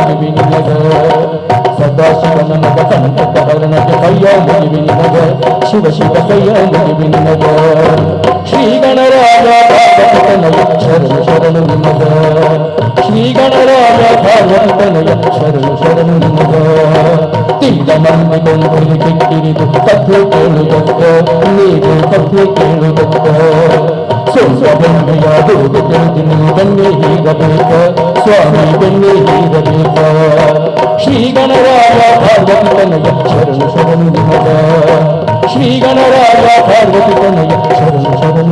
مجرم نجا سدا شبنا مدفن تدهرنا تخيا مجرم نجا شب شب خيا مجرم نجا श्री गणराजाधारण श्री गणराजाधारणरा स्वामी श्री गणराजाधारण श्री गणराजाधारण श्री गणराजाधारण श्री गणराजाधारण श्री गणराजाधारण श्री गणराजाधारण श्री गणराजाधारण श्री श्री गणराजाधारण श्री गणराजाधारण श्री गणराजाधारण শ্রী গণরাজা পার্বতী কনয়া সরণ সরণ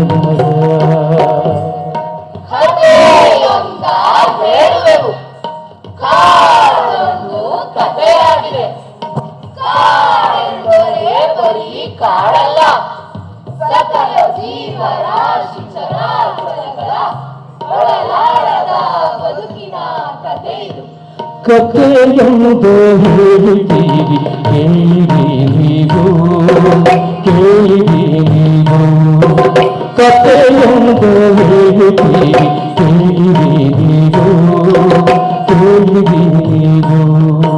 ಕಥೆಯನ್ನು ಹೇಳ್ತೀರಿ ಕೇಳಿರಿ ನೀವು ಕೇಳಿರಿ ನೀವು ಕಥೆಯನ್ನು ಹೇಳ್ತೀರಿ ಕೇಳಿರಿ ನೀವು ಕೇಳಿರಿ ನೀವು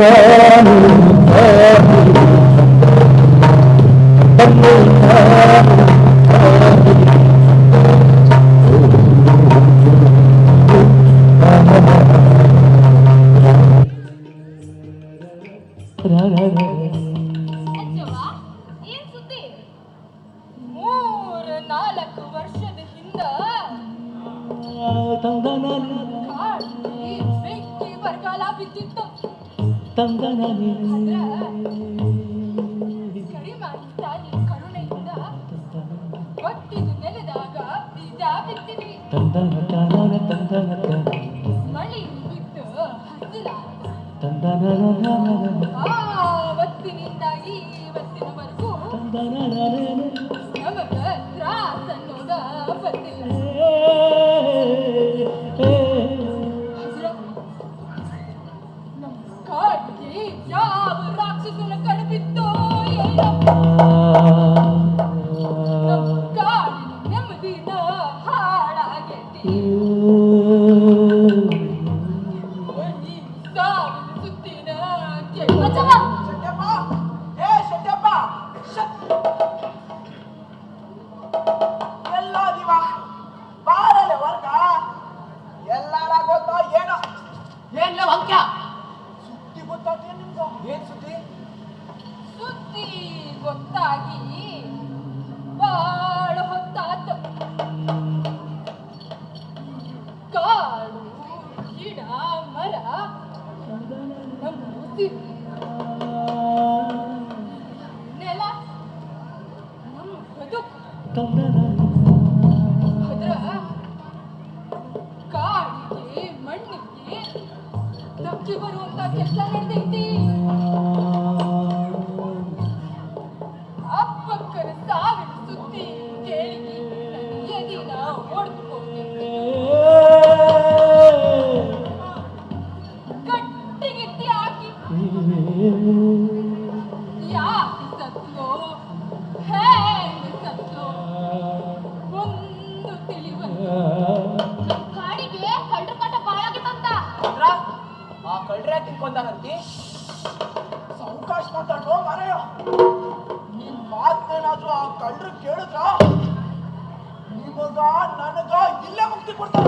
Altyazı Smiling with the ಮಾತಾಡೋ ಮನೆಯ. ನಿನ್ ಮಾತೇನಾದ್ರೂ ಆ ಕಳ್ಳರು ಕೇಳಿದ್ರ? ನಿಮಗ ನನಗೆ ಇಲ್ಲೇ ಮುಕ್ತಿ ಕೊಡ್ತಾರ.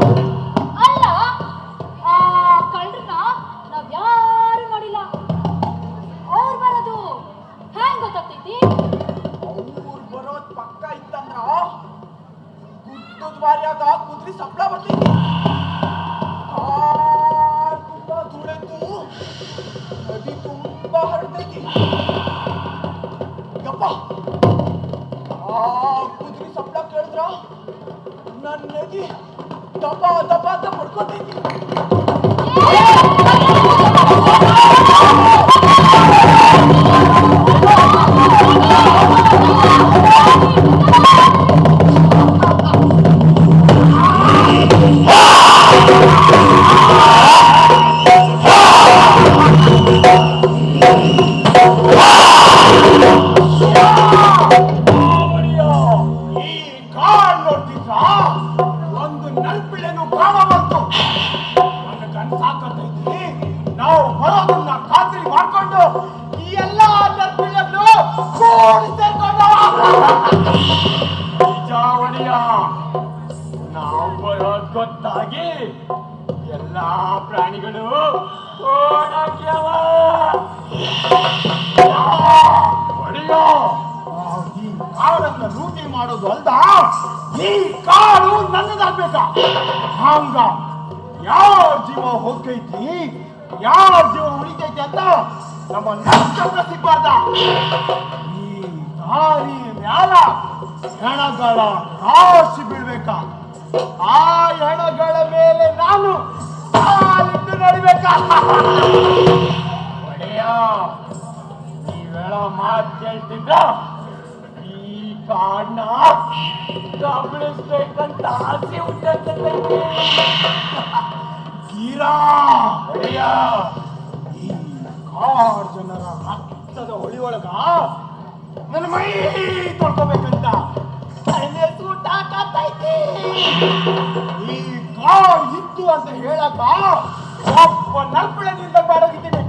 ಬೀಳ್ಬೇಕಾ ಆ ಹೆಣಗಳ ಮೇಲೆ ನಾನು ಕಾಲಿಟ್ಟು ನಡಿಬೇಕಾ? ಒಡೆಯ ನೀವೆಲ್ಲ ಮಾತು ಕೇಳ್ತಿದ್ದ ಈ ಕಾರಣ ಗಮನಿಸ್ಬೇಕಂತ ಆಸೆ ಉಂಟಂತೈತೆ ಗೀರಾ, ಒಡೆಯ, ಈ ಕಾರ್ ಜನರ ರಕ್ತದ ಹೊಳಿಯೊಳಗ ನನ್ನ ಮೈ ತೊಳ್ಕೋಬೇಕಂತ. ಊಟ ಹಾಕತೈತಿ ಈ ಕಾಲ್ ಇತ್ತು ಅಂತ ಹೇಳಕ ಒಬ್ಬ ನರ್ಪಣದಿಂದ ಬಾಡೋಗಿದ್ದೀನಿ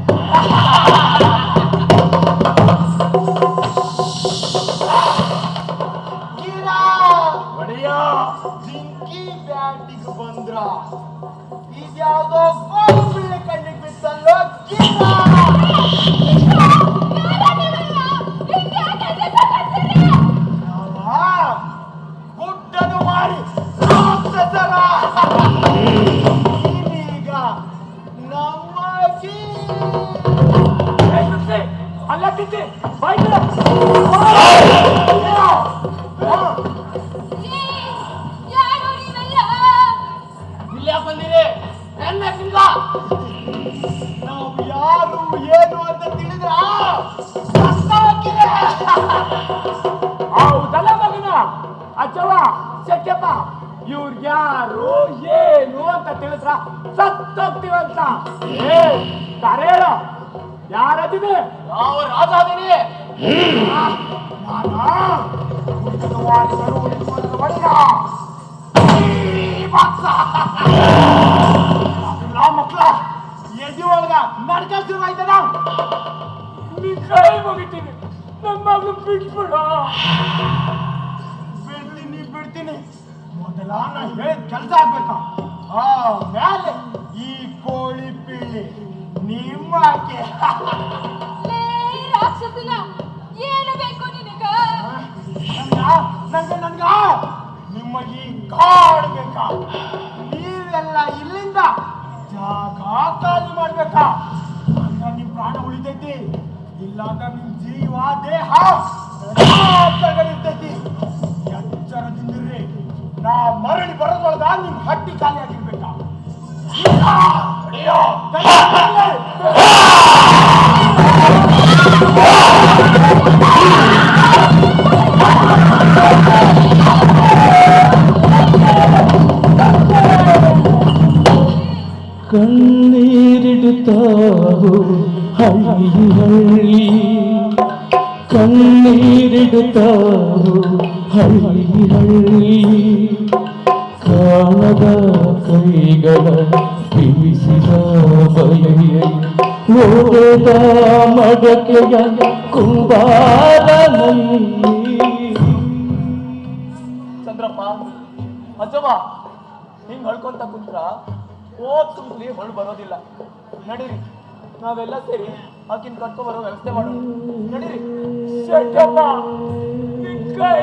ಜಿಂಕಿ ಬ್ಯಾಟಿಗೆ ಬಂದ್ರ. ಇದ್ಯಾವುದೋ ಒಳಗ ನಡ್ಕ ಶುರು ಆಯ್ತದ ನಿನ್ ಕೈ ಮುಗಿತೀನಿ. ನನ್ನ ಮಗನ್ ಬಿಟ್ಬಿಡ. ಬಿಡ್ತೀನಿ ಬಿಡ್ತೀನಿ. ಮೊದಲ ನಾ ಹೇಳಿದ ಕೆಲಸ ಆಗ್ಬೇಕ? ಆ ಮೇಲೆ ಈ ಕೋಳಿ ಪಿಳ್ಳಿ ನೀ ಲೇ ರಾಕ್ಷಸನ ಏನು ಬೇಕು ನಿನಗ? ನಂಗೆ ನನ್ಗ ನಿಮ್ಮ ಈ ಕಾಡ್ ಬೇಕಾ? ನೀವೆಲ್ಲ ಇಲ್ಲಿಂದ ಜಾಗ ಮಾಡಬೇಕಾ? ಹಂಗ ನಿಮ್ ಪ್ರಾಣ ಉಳಿತೈತಿ. ಇಲ್ಲಾಂದ್ರೆ ನಿಮ್ ಜೀವ ದೇಹ ಇರ್ತೈತಿ. ಎಚ್ಚರದಿಂದಿರ್ರಿ. ನಾ ಮರಳಿ ಬರೋದ್ರೊಳಗ ನಿಮ್ ಹಟ್ಟಿ ಖಾಲಿ ಆಗಿರ್ಬೇಕಾ? ಇಲ್ಲ, ಕಣ್ಣೀರಿಡುತ್ತಾವು? ಹಳ್ಳಿ ಹಳ್ಳಿ. ಕಣ್ಣೀರಿಡುತ್ತಾವು? ಹಳ್ಳಿ ಹಳ್ಳಿ. ಕಾಣದ ಕೈಗಳ ಬೀಸಿದ ಬಯಲಿಯ ಓದ ಮಡಕೆಯ ಕುಂಬಾರನಲ್ಲಿ ಚಂದ್ರಪ್ಪ ಅಜ್ಜವ ಹಿಂಗ್ ಹಳ್ಕೊಂತ ಕುಂತ್ರ? ಹೋಗ್ ತುಂಬಲಿ ಹೊಳ್ ಬರೋದಿಲ್ಲ. ನಡೀರಿ, ನಾವೆಲ್ಲ ಸೇರಿ ಆಕಿನ ಕರ್ಕೊ ಬರೋ ವ್ಯವಸ್ಥೆ ಮಾಡೋಣ. ನಡೀರಿ. ಶೆಟ್ಟಪ್ಪ ಕೈ.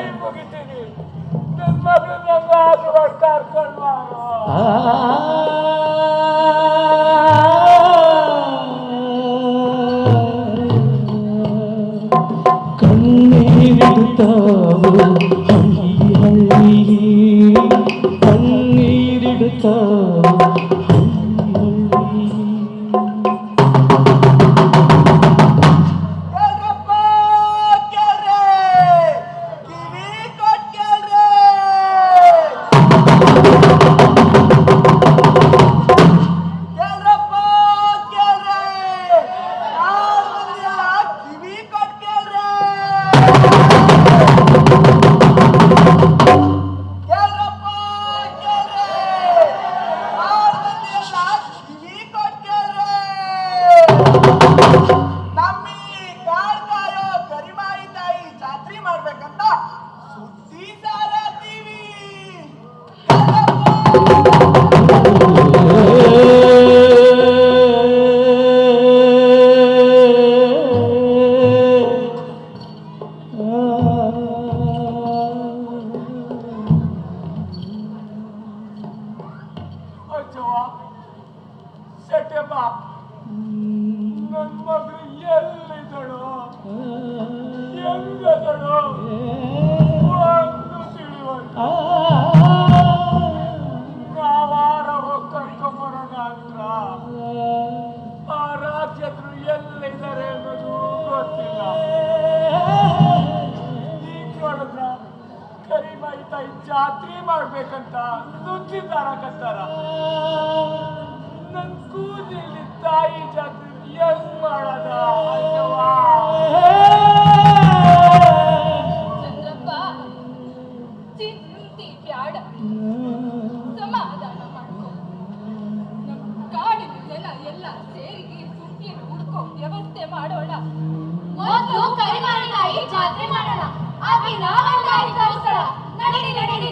ಜಾತ್ರೆ ಮಾಡೋಣ ಆಕೆ ನಾವೊಂದು ದಾರಿ ತೋರಿಸೋಣ ನಡೀರಿ. ನಡೀರಿ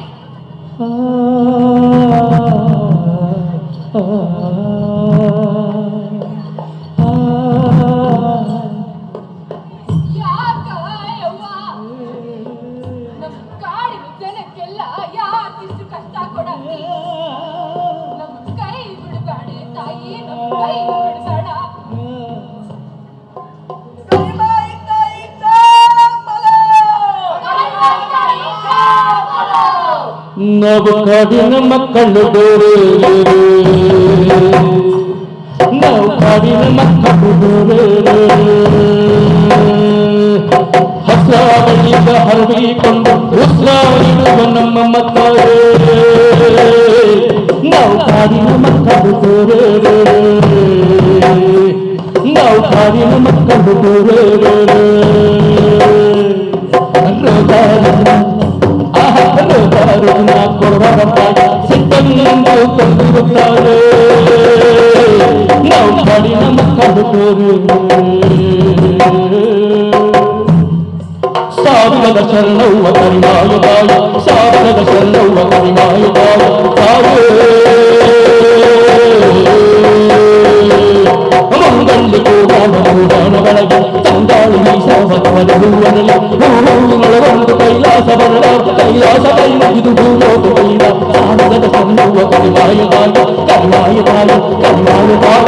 ನಾವು ಕಾಡಿನ ಮಕ್ಕಳು ಬೇರೆ ನೌಕರಿನ ಮಕ್ಕಳು ಬೇರೆ ಹಸಾವಳಿಗ ಹರಡಿಕೊಂಡು ಉಸಿರಾಡಿರುವ ನಮ್ಮ ಮಕ್ಕಳೇ ನಾವು ಕಾಡಿನ ಮಕ್ಕಳು ಬೇರೆ ನಾವು ಕಾಡಿನ சித்தம் நம்போ கொண்டு விட்டாரே நாம் படி நமக்கு சாவத சரணவ கரிமாயுதாய சாவத சரணவ கரிமாயுதாய சாவே ಮಂಗಳ್ಳಿ ಕೂಡಾನ ಕೂಡಾನ ಒಳಗೆ ತಂಗಾಳಿ ಮೀಸಾವರಲಿ ಹೂವುಗಳೊಂದು ಕೈಲಾಸ ಬರಲ ಕೈಲಾಸ ಕೈಲ ಇದು ಭೂಲೋಕ ಕೈಲ ಕರಿಮಾಯದಾಯ ಕರಿಮಾಯದಾಯ ಕರಿಮಾಯದಾಯ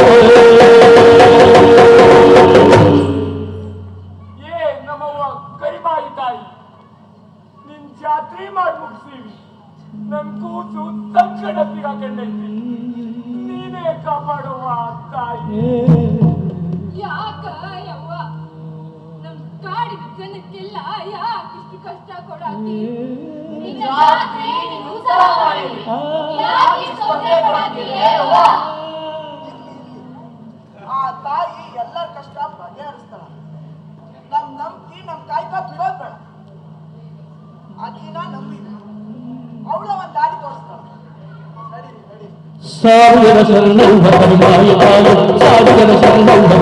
ಏ ನಮ್ಮವ್ವ ಕರಿಮಾಯಿ ತಾಯಿ ನಿನ್ ಜಾತ್ರೆ ಮಾಡಿ ಮುಗಿಸೀವಿ ನೀನೇ ಕಾಪಾಡುವ ತಾಯಿ. ಆ ತಾಯಿ ಎಲ್ಲರ ಕಷ್ಟ ಬಗೆಹರಿಸ್ತಾಳ. ನಮ್ ನಂಬ್ತಿ ನಮ್ ಕಾಯ್ಕ ಬಿಡೋದ್ ಬೇಡ. ಆಕಿನ ನಂಬಿದ ಅವಳ ಒಂದ್ ದಾರಿ ತೋರಿಸ್ತಾಳ. ನಡೀರಿ ನಡೀರಿ ಸಾವಿರ ಕರಿಮಾಯದಾಯ ಸಾವಿರ ಸಂಬಂಧ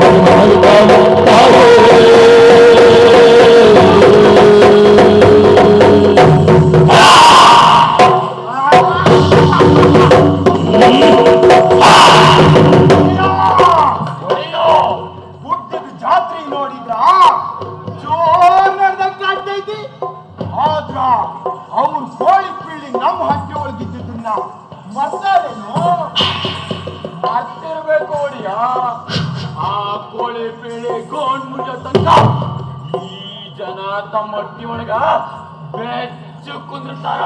ತಮ್ಮ ಹೊಟ್ಟಿ ಒಳಗ ಬೆಚ್ಚು ಕುಂದಿರ್ತಾರ.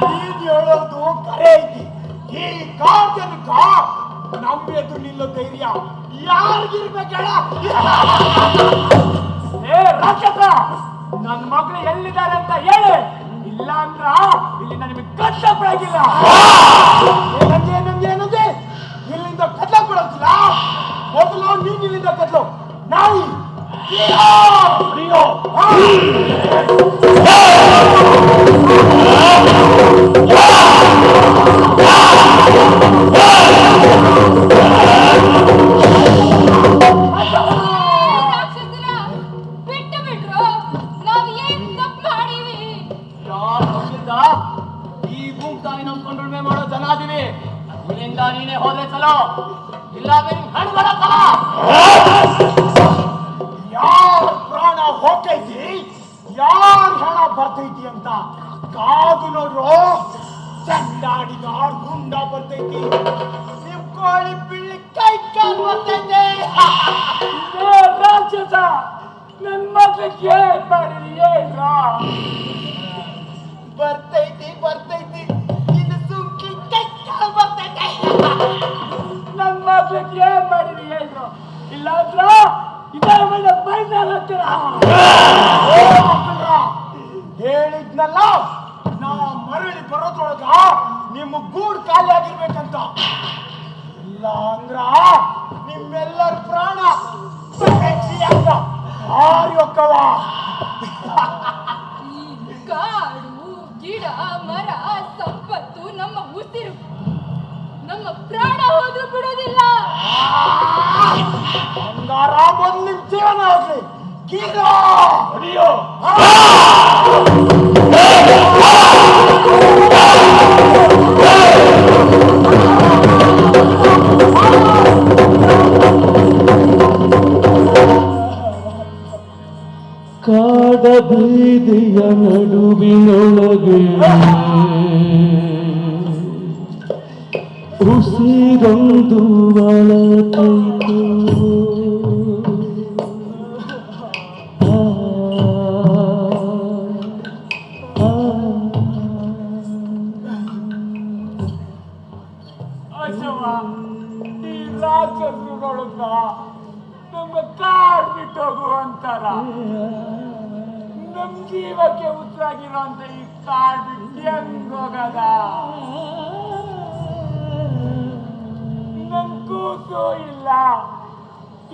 ನೀನ್ ಹೇಳೋದು ಕರೆ ಐತಿ. ಈ ಕಾಜನಕ ನಮ್ಮ ಎದುರು ನಿಲ್ಲೋ ಧೈರ್ಯ ಯಾರಿಗಿರ್ಬೇಕೇಳ ಏ ರಾಕ್ಷಸ ನನ್ನ ಮಗಳು ಎಲ್ಲಿದ್ದಾರೆ ಅಂತ ಹೇಳಿ. ಇಲ್ಲ ಅಂದ್ರ ಇಲ್ಲಿ ನನಗೆ ಕಷ್ಟಪಡಾಗಿಲ್ಲ ಏನಂದೆ ಏನಂದೆ ಏನಂದೆ ಇಲ್ಲಿಂದ ಕತ್ಲ ಕೊಡೋದಿಲ್ಲ ಮೊದಲು ನೀನ್ ಇಲ್ಲಿಂದ ಕತ್ಲು. ನಾಯಿ. ¡Río! ¡Río! ¡Ah! न कार्ड ಈ अम जीवर ಹೋಗದ ಕೂಸು ಇಲ್ಲ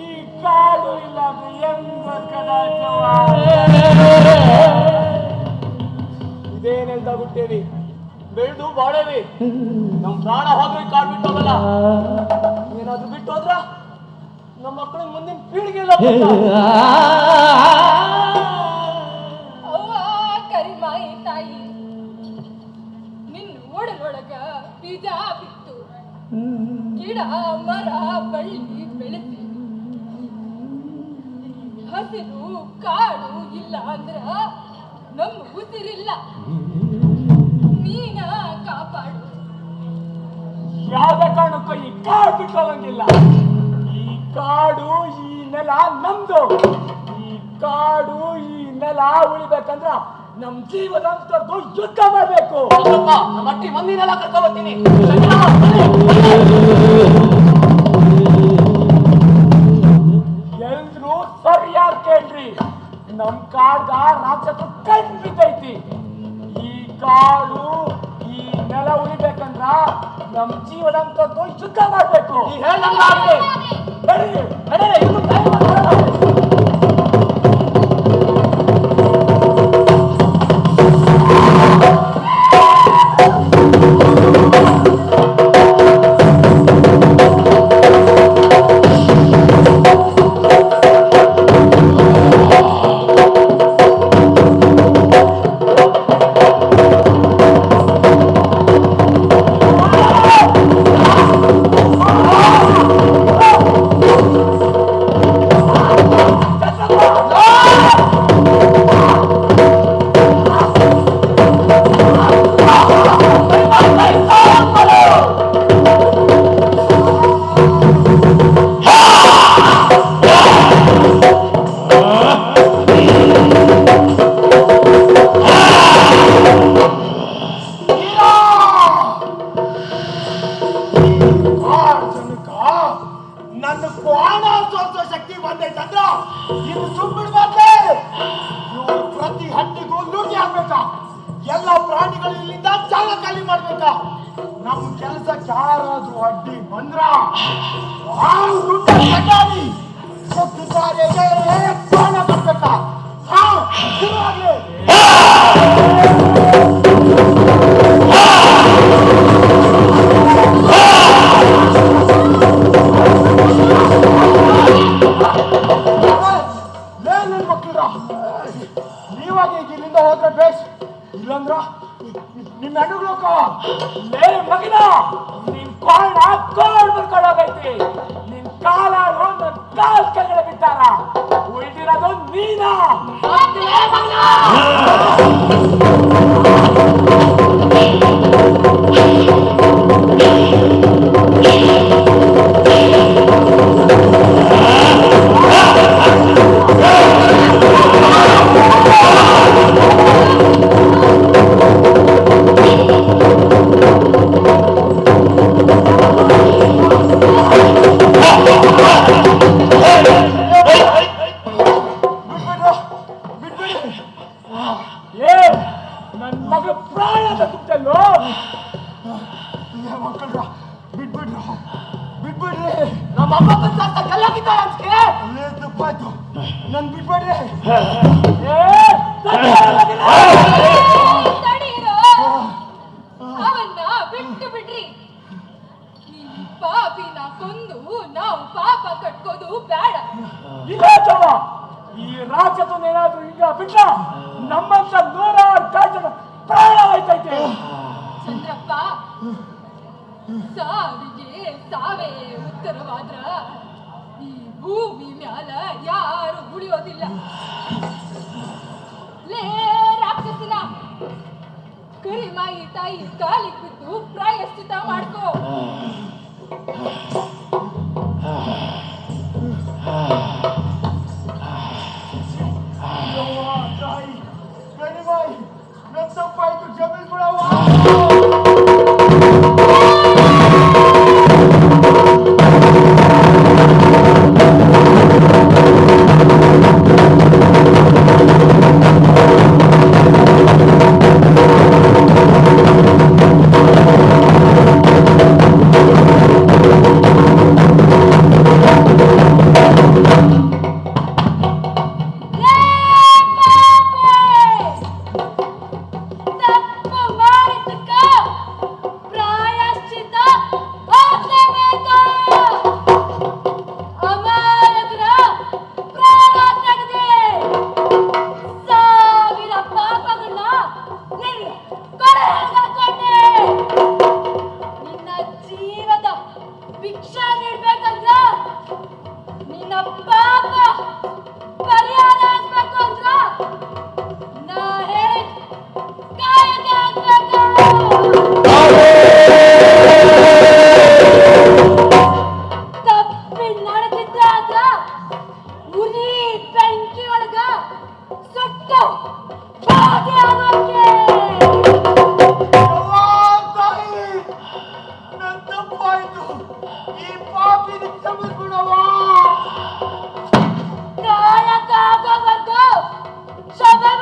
ಈ ಕಾಡು ಇಲ್ಲ ಹೆಂಗ್ ಬದುಕದ ಇದೇನ್ ಹೇಳ್ತಾ ಬಿಟ್ಟೇವಿ ಬೆಳ್ದು ಬಾಳೇವಿ. ನಮ್ ಪ್ರಾಣ ಹೋದ್ರೆ ಕಾಡ್ ಬಿಟ್ಟು ಹೋಗಲ್ಲ. ಏನಾದ್ರು ಬಿಟ್ಟು ಹೋದ್ರ? ನಮ್ಮ ಮಕ್ಕಳ ಮುಂದಿನ ಪೀಳಿಗೆ ಕರಿಮಾಯಿ ತಾಯಿ. ನಿನ್ನ ಓಡಲೊಳಗ ಬೀಜ ಗಿಡ ಮರ ಬಳ್ಳಿ ಬೆಳೆಸಿ ಹಸಿರು ಕಾಡು ಇಲ್ಲ ಅಂದ್ರ ನಮ್ಮ ಉಸಿರಿಲ್ಲ. ನೀನ ಕಾಪಾಡು. ಯಾವ ಕಾರಣಕ್ಕೂ ಈ ಕಾಡು ಬಿಟ್ಟು ಈ ಕಾಡು ಈ ನೆಲ ನಮ್ದು. ಈ ಕಾಡು ಈ ನೆಲ ಉಳಿಬೇಕಂದ್ರ ನಮ್ ಜೀವನ ಯುದ್ಧ ಮಾಡ್ಬೇಕು. ಹೌದಪ್ಪ, ನಮ್ಮ ಅಟ್ಟಿ ಮಂದಿನೆಲ್ಲ ಕರ್ಕೊಂಬರ್ತೀನಿ ಎಲ್ರು ಸರಿಯಾಗಿ ಕೇಳ್ರಿ ನಮ್ ಕಾಡ್ಗ ರಾಕ್ಷಸ ಕಣ್ ಬಿದ್ದೈತಿ ಈ ಕಾಡು ಈ ನೆಲ ಉಳಿಬೇಕಂದ್ರ ನಮ್ ಜೀವನಂತದ್ದು ಶುದ್ಧ ಮಾಡ್ಬೇಕು ನೀ Yeah. ಕರಿಮಾಯಿ ತಾಯಿ Chama